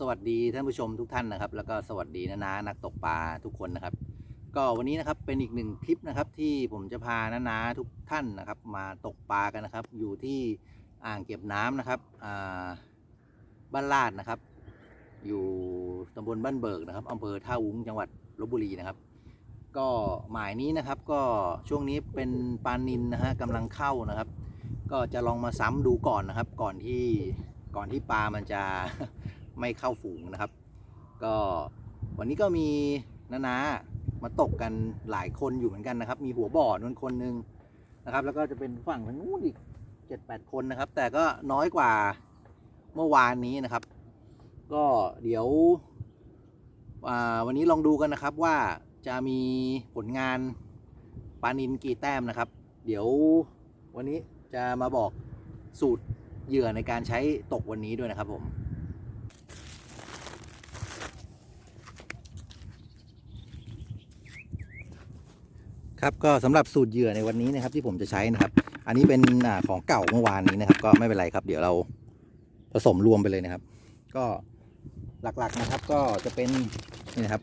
สวัสดีท่านผู้ชมทุกท่านนะครับ แล้วก็สวัสดีนะนานักตกปลาทุกคนนะครับ ก็วันนี้นะครับเป็นอีกหนึ่งคลิปนะครับ ที่ผมจะพานานาทุกท่านนะครับ มาตกปลากันนะครับ อยู่ที่อ่างเก็บน้ำนะครับบ้านลาดนะครับ อยู่ตำบลบ้านเบิกนะครับอำเภอท่าวุ้งจังหวัดลบบุรีนะครับ ก็หมายนี้นะครับก็ช่วงนี้เป็นปลานินนะฮะกำลังเข้านะครับ ก็จะลองมาซ้ำดูก่อนนะครับ ก่อนที่ก่อนที่ปลามันจะ ไม่เข้าฝูงนะครับ ก็วันนี้ก็มีนานามาตกกันหลายคนอยู่เหมือนกันนะครับ มีหัวบ่อนั่นคนหนึงนะครับ แล้วก็จะเป็นฝั่งทางนู้นอีกเจ็ดแปดคนนะครับ แต่ก็น้อยกว่าเมื่อวานนี้นะครับ ก็เดี๋ยววันนี้ลองดูกันนะครับว่าจะมีผลงานปานินกี่แต้มนะครับ เดี๋ยววันนี้จะมาบอกสูตรเหยื่อในการใช้ตกวันนี้ด้วยนะครับผม ครับก็สำหรับสูตรเหยื่อในวันนี้นะครับที่ผมจะใช้นะครับ อันนี้เป็นอของเก่าเมื่อวานนี้นะครับ ก็ไม่เป็นไรครับ เดี๋ยวเราผสมรวมไปเลยนะครับ ก็หลักๆนะครับก็จะเป็นนี่นะครับ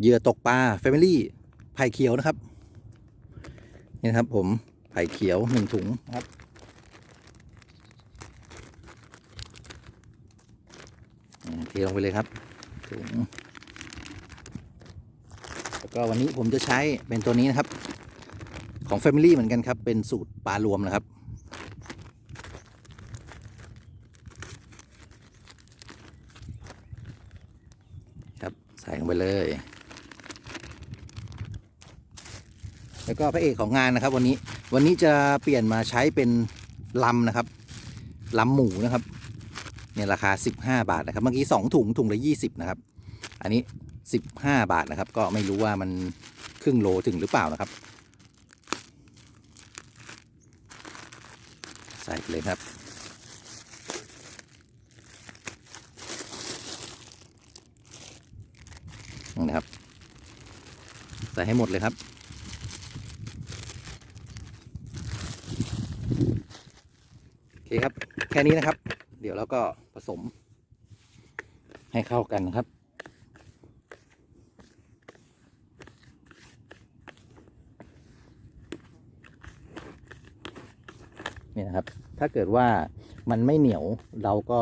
เหยื่อตกปลา Family ไผ่เขียวนะครับนี่นะครับผมไผ่เขียวหนึ่งถุงนะครับเทลงไปเลยครับถุง ก็วันนี้ผมจะใช้เป็นตัวนี้นะครับ ของ Family เหมือนกันครับ เป็นสูตรปลารวมนะครับ ครับใส่ลงไปเลย แล้วก็พระเอกของงานนะครับ วันนี้วันนี้จะเปลี่ยนมาใช้เป็นลำนะครับลำหมูนะครับเนี่ยราคา 15 บาทนะครับ เมื่อกี้ 2 ถุงถุงละ 20 นะครับ อันนี้ 15 บาทนะครับ ก็ไม่รู้ว่ามันครึ่งโลถึงหรือเปล่านะครับ ใส่เลยครับ นะครับ ใส่ให้หมดเลยครับโอเคครับ แค่นี้นะครับ เดี๋ยวเราก็ผสมให้เข้ากันนะครับ นี่นะครับ ถ้าเกิดว่ามันไม่เหนียวเราก็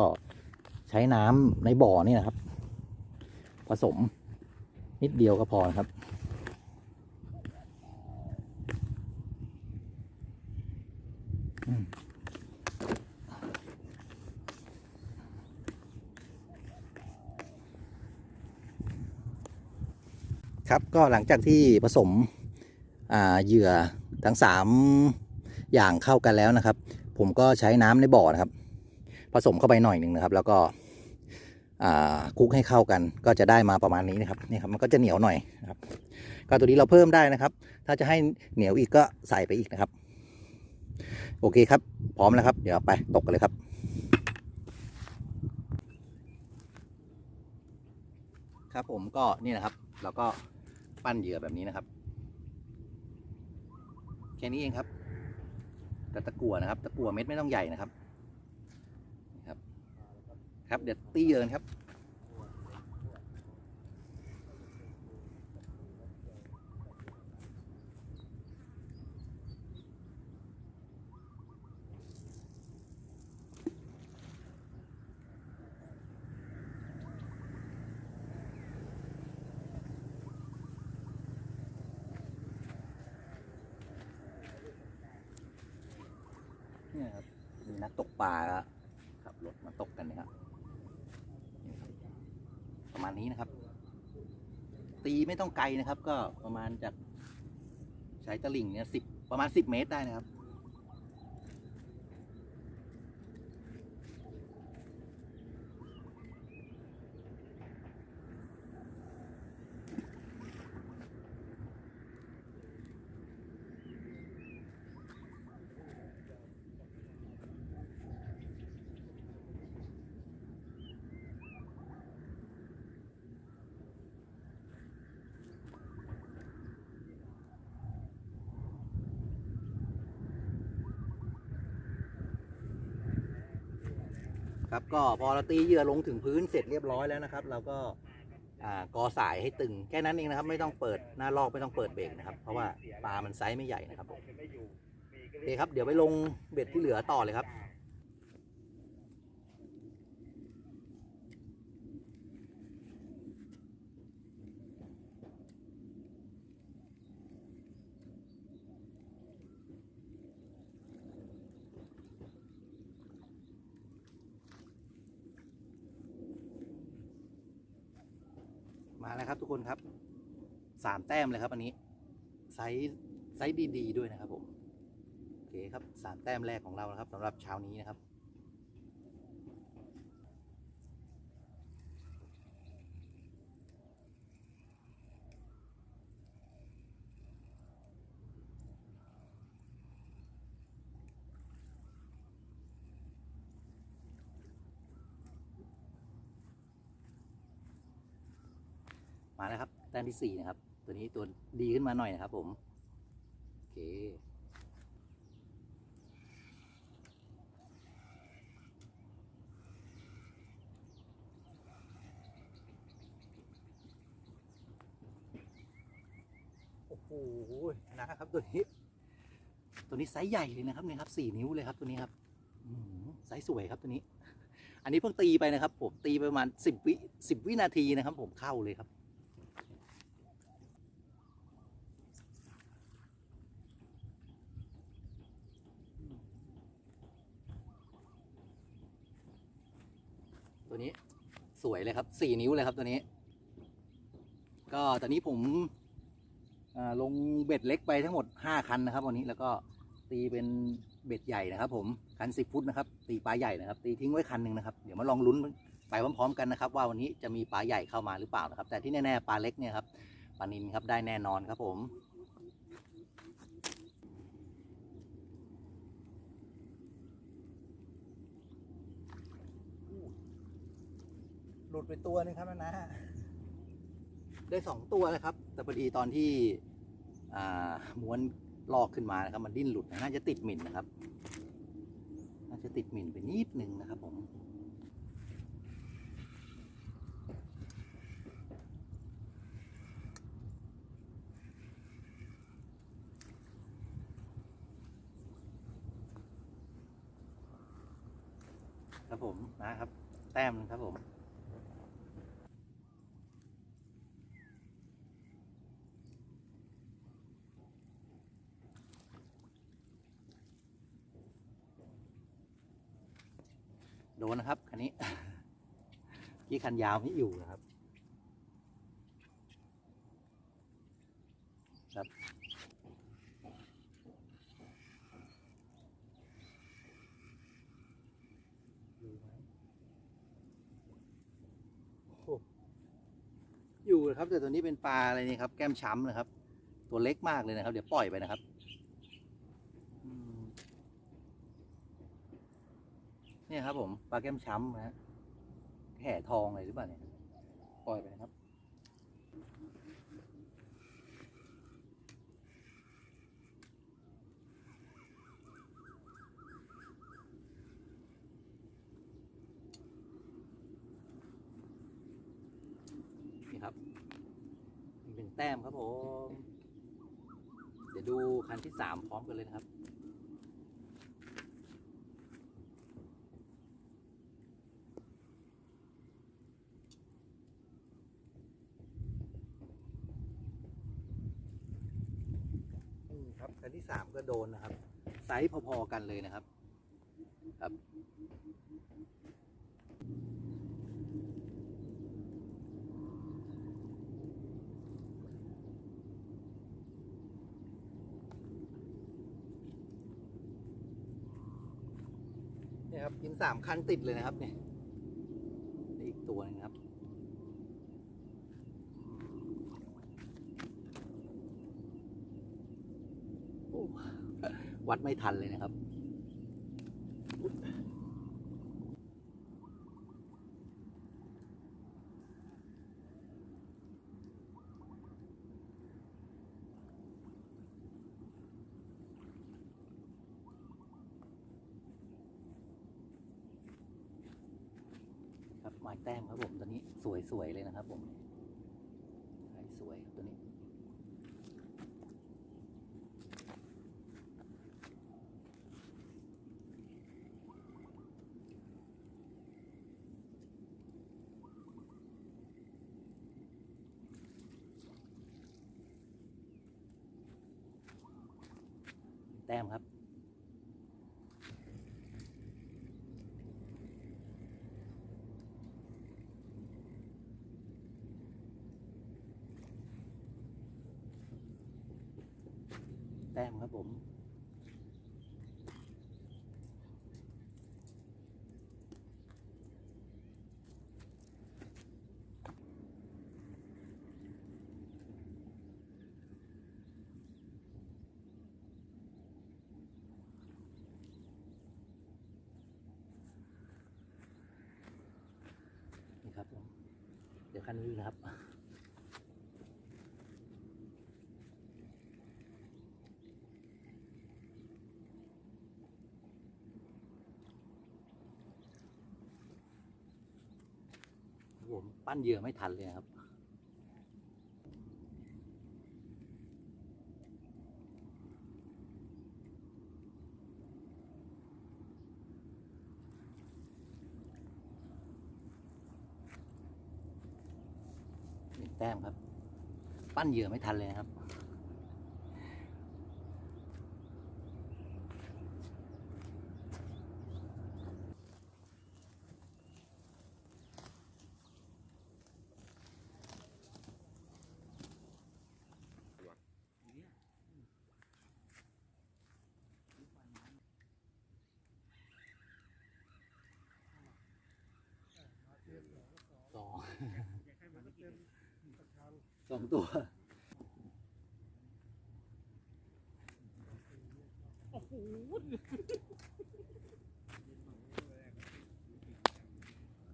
ใช้น้ำในบ่อนี่นะครับ ผสมนิดเดียวก็พอครับ ครับก็หลังจากที่ผสมเหยื่อทั้งสามอย่างเข้ากันแล้วนะครับ ผมก็ใช้น้ำในบ่อนะครับ ผสมเข้าไปหน่อยหนึ่งนะครับ แล้วก็คลุกให้เข้ากัน ก็จะได้มาประมาณนี้นะครับนี่ครับมันก็จะเหนียวหน่อยนะครับก็ตัวนี้เราเพิ่มได้นะครับ ถ้าจะให้เหนียวอีกก็ใส่ไปอีกนะครับ โอเคครับ พร้อมแล้วครับ เดี๋ยวไปตกกันเลยครับครับผมก็นี่นะครับเราก็ปั้นเหยื่อแบบนี้นะครับ แค่นี้เองครับ กับตะกั่วนะครับ ตะกั่วเม็ดไม่ต้องใหญ่นะครับ ครับ ครับ เดี๋ยวตีเยินครับ นักตกปลาขับรถมาตกกันนะครับ ประมาณนี้นะครับ ตีไม่ต้องไกลนะครับ ก็ประมาณจากใช้ตะลิ่งเนี่ยสิบประมาณสิบเมตรได้นะครับ ครับก็พอเราตีเหยื่อลงถึงพื้นเสร็จเรียบร้อยแล้วนะครับ เราก็อ่ากอสายให้ตึงแค่นั้นเองนะครับ ไม่ต้องเปิดหน้าลอกไม่ต้องเปิดเบรกนะครับ เพราะว่าปลามันไซส์ไม่ใหญ่นะครับผมโอเคครับเดี๋ยวไปลงเบ็ดที่เหลือต่อเลยครับ มาแล้วครับทุกคนครับสามแต้มเลยครับอันนี้ไซส์ไซส์ดีๆด้วยนะครับผมโอเคครับสามแต้มแรกของเรานะครับสำหรับเช้านี้นะครับ มาแล้วครับแต้มที่สี่นะครับ ตัวนี้ตัวดีขึ้นมาหน่อยนะครับ ผมโอเคโอ้โหนะครับตัวนี้ ตัวนี้ไซส์ใหญ่เลยนะครับเนี่ยครับสี่นิ้วเลยครับตัวนี้ครับไซส์สวยครับตัวนี้ อันนี้เพิ่งตีไปนะครับ ผมตีไปประมาณสิบวิสิบวินาทีนะครับ ผมเข้าเลยครับ ตัวนี้สวยเลยครับสี่นิ้วเลยครับตัวนี้ ก็ตอนนี้ผมลงเบ็ดเล็กไปทั้งหมดห้าคันนะครับวันนี้แล้วก็ตีเป็นเบ็ดใหญ่นะครับ ผมคันสิบฟุตนะครับ ตีปลาใหญ่นะครับ ตีทิ้งไว้คันหนึ่งนะครับเดี๋ยวมาลองลุ้นไปพร้อมๆกันนะครับ ว่าวันนี้จะมีปลาใหญ่เข้ามาหรือเปล่านะครับ แต่ที่แน่ๆปลาเล็กเนี่ยครับปลานินครับได้แน่นอนครับผม หลุดไปตัวนึงครับนะนะได้สองตัวเลยครับ แต่พอดีตอนที่อ่าม้วนลอกขึ้นมานะครับ มันดิ้นหลุดนะน่าจะติดหมิ่นนะครับ น่าจะติดหมิ่นไปนิดนึงนะครับ ผมครับผมนะครับ แต้มนะครับผม โดนนะครับ คันนี้ ที่คันยาวไม่อยู่นะครับ ครับ อยู่นะครับ แต่ตัวนี้เป็นปลาอะไรนี่ครับ แก้มช้ำนะครับ ตัวเล็กมากเลยนะครับ เดี๋ยวปล่อยไปนะครับเนี่ยครับผมปลาแก้มช้ำนะฮะ แห่ทองอะไรหรือเปล่าเนี่ยปล่อยไปนะครับนี่ครับอีกหนึ่งแต้มครับผม เดี๋ยวดูคันที่สามพร้อมกันเลยนะครับ นี่ครับคันที่สามก็โด นนะครับไซส์พอๆกันเลยนะครับ ครับ เนี่ยครับกินสามคันติดเลยนะครับเนี่ยอีกตัวหนึงครับ โอ้ วัดไม่ทันเลยนะครับนหมายแต้มครับผมตัวนี้สวยๆเลยนะครับผมใช่สวยครับตัวนี้ แต้มครับ แต้มครับผม นี่ครับผม เดี๋ยว คันนี้ครับ ผมปั้นเหยื่อไม่ทันเลยครับ แต้มครับ ปั้นเหยื่อไม่ทันเลยนะครับสอง สองตัวโอ้โห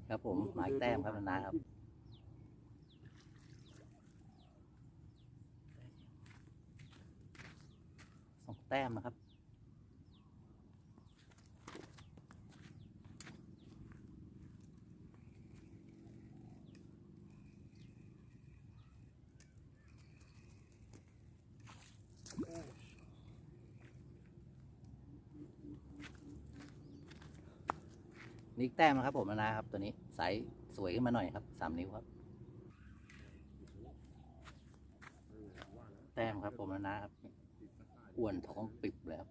ครับผมหมายแต้มครับนาครับสองแต้มนะครับ นี่แต้มนะครับผมนะครับตัวนี้สายสวยขึ้นมาหน่อยครับสามนิ้วครับ แต้มครับผมนะครับอ้วนท้องปิบเลยครับ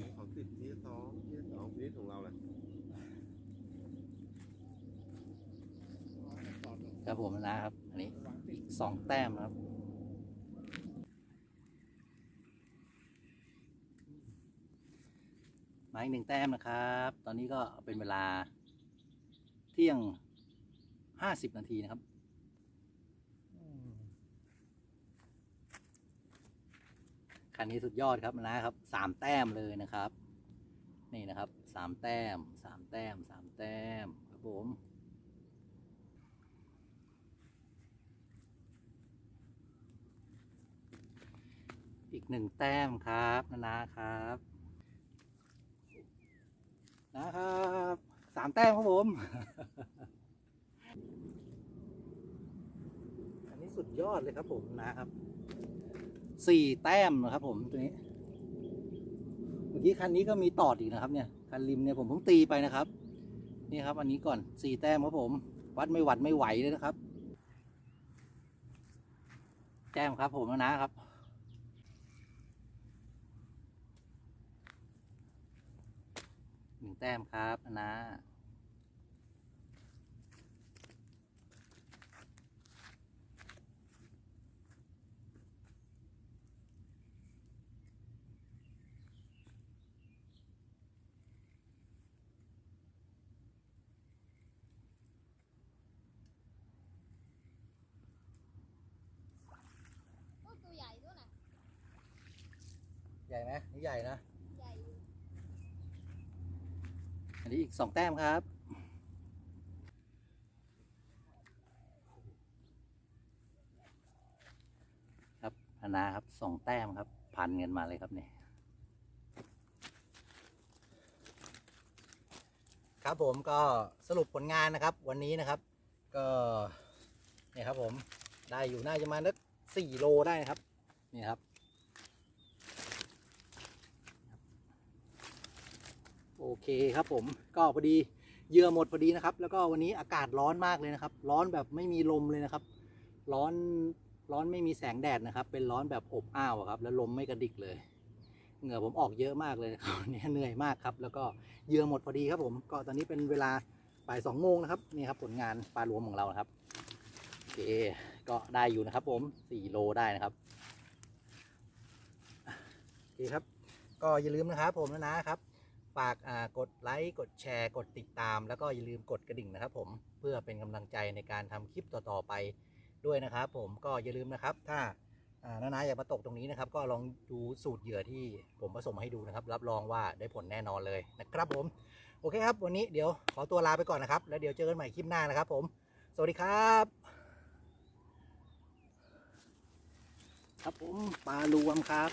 นะเขาติดที่สองที่สองพีนิดของเราแหละ ครับผมนะครับ อันนี้อีกสองแต้มครับ มาอีกหนึ่งแต้มนะครับ ตอนนี้ก็เป็นเวลาเที่ยงห้าสิบนาทีนะครับคันนี้สุดยอดครับนะครับสามแต้มเลยนะครับ นี่นะครับสามแต้มสามแต้มสามแต้มครับผม หนึ่งแต้มครับนานาครับนะครับสามแต้มครับผม อันนี้สุดยอดเลยครับผมนะครับสี่แต้มนะครับผมตัวนี้เมื่อกี้คันนี้ก็มีตอดอีกนะครับ เนี่ยคันริมเนี่ยผมเพิ่งตีไปนะครับ นี่ครับ อันนี้ก่อนสี่แต้มครับผม วัดไม่หวัดไม่ไหวเลยนะครับ แต้มครับผมนะนะครับ หนึ่งแต้มครับนะโอ้ตัวใหญ่ด้วยนะใหญ่ไหมนี่ใหญ่นะ ใหญ่อยู่ อั นนี้อีกสองแต้มครับ ครับนานาครับสองแต้มครับ พันกันมาเลยครับเนี่ยครับผมก็สรุปผลงานนะครับ วันนี้นะครับ ก็เนี่ยครับผมได้อยู่น่าจะมาสักสี่โลได้นะครับ นี่ครับ โอเคครับผมก็พอดีเยื่อหมดพอดีนะครับ แล้วก็วันนี้อากาศร้อนมากเลยนะครับ ร้อนแบบไม่มีลมเลยนะครับ ร้อนร้อนไม่มีแสงแดดนะครับ เป็นร้อนแบบอบอ้าวครับ แล้วลมไม่กระดิกเลย เหงื่อผมออกเยอะมากเลยครับเนี่ยเหนื่อยมากครับ แล้วก็เยื่อหมดพอดีครับผม ก็ตอนนี้เป็นเวลาบ่ายสองโมงนะครับนี่ครับผลงานปลารวมของเรานะครับโอเคก็ได้อยู่นะครับ ผมสี่โลได้นะครับโอเคครับ ก็อย่าลืมนะครับผมนะนะครับ ฝากกดไลค์กดแชร์ กดติดตาม แล้วก็อย่าลืมกดกระดิ่งนะครับผมเพื่อเป็นกำลังใจในการทำคลิปต่อๆไปด้วยนะครับ ผมก็อย่าลืมนะครับ ถ้าอ่านานาอยากมาตกตรงนี้นะครับ ก็ลองดูสูตรเหยื่อที่ผมผสมให้ดูนะครับ รับรองว่าได้ผลแน่นอนเลยนะครับผม โอเคครับ วันนี้เดี๋ยวขอตัวลาไปก่อนนะครับ แล้วเดี๋ยวเจอกันใหม่คลิปหน้านะครับ ผม สวัสดีครับ ครับผมปลารวมครับ